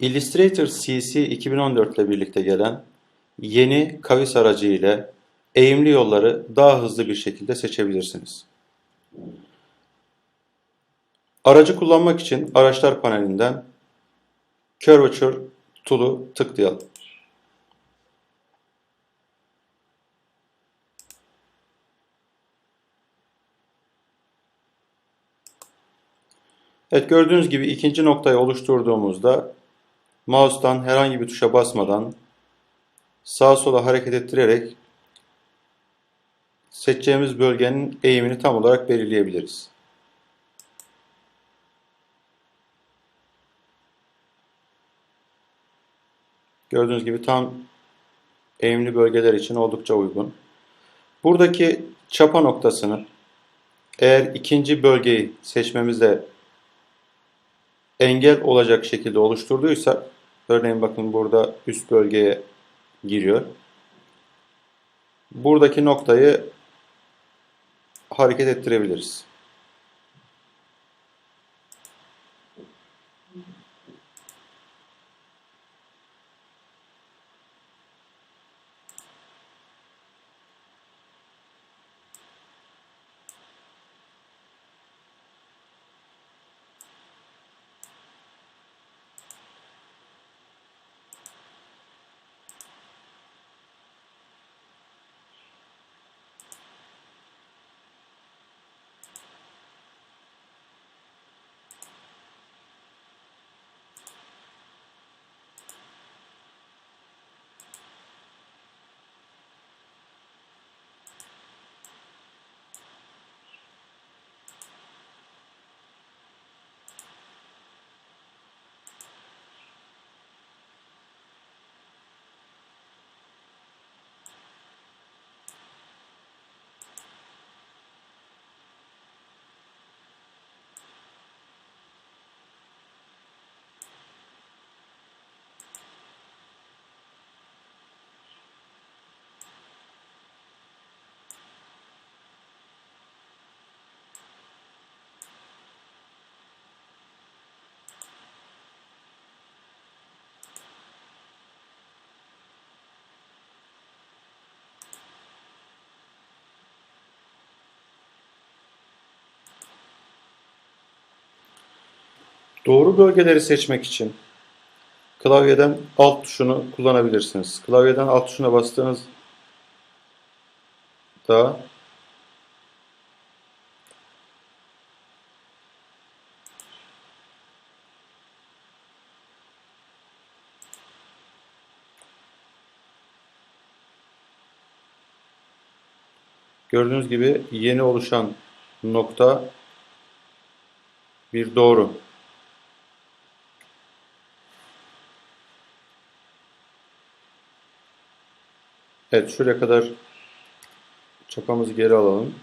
Illustrator CC 2014 ile birlikte gelen yeni kavis aracı ile eğimli yolları daha hızlı bir şekilde seçebilirsiniz. Aracı kullanmak için araçlar panelinden Curvature tool'u tıklayalım. Evet gördüğünüz gibi ikinci noktayı oluşturduğumuzda mouse'tan herhangi bir tuşa basmadan sağa sola hareket ettirerek seçeceğimiz bölgenin eğimini tam olarak belirleyebiliriz. Gördüğünüz gibi tam eğimli bölgeler için oldukça uygun. Buradaki çapa noktasını eğer ikinci bölgeyi seçmemizde engel olacak şekilde oluşturduysak örneğin bakın burada üst bölgeye giriyor. Buradaki noktayı hareket ettirebiliriz. Doğru bölgeleri seçmek için klavyeden alt tuşunu kullanabilirsiniz. Klavyeden alt tuşuna bastığınız da gördüğünüz gibi yeni oluşan nokta bir doğru. Evet şuraya kadar çapamızı geri alalım.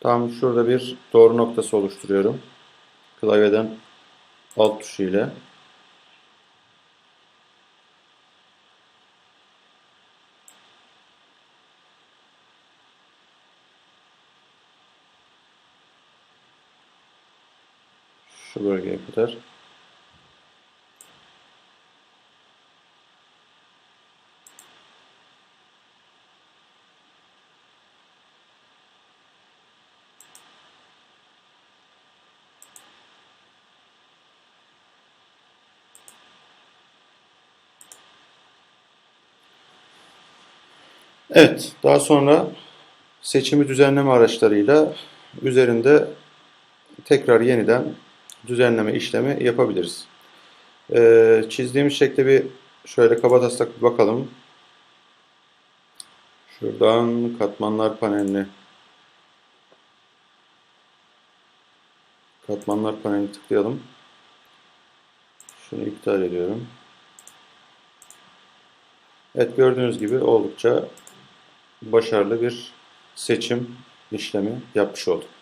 Tam şurada bir doğru noktası oluşturuyorum. Klavyeden alt tuşu ile. Şu bölgeye kadar. Evet, daha sonra seçimi düzenleme araçlarıyla üzerinde tekrar yeniden düzenleme işlemi yapabiliriz. Ee, çizdiğimiz şekle bir şöyle kabataslak bir bakalım. Şuradan katmanlar paneline katmanlar panelini tıklayalım. Şunu iptal ediyorum. Evet gördüğünüz gibi oldukça başarılı bir seçim işlemi yapmış olduk.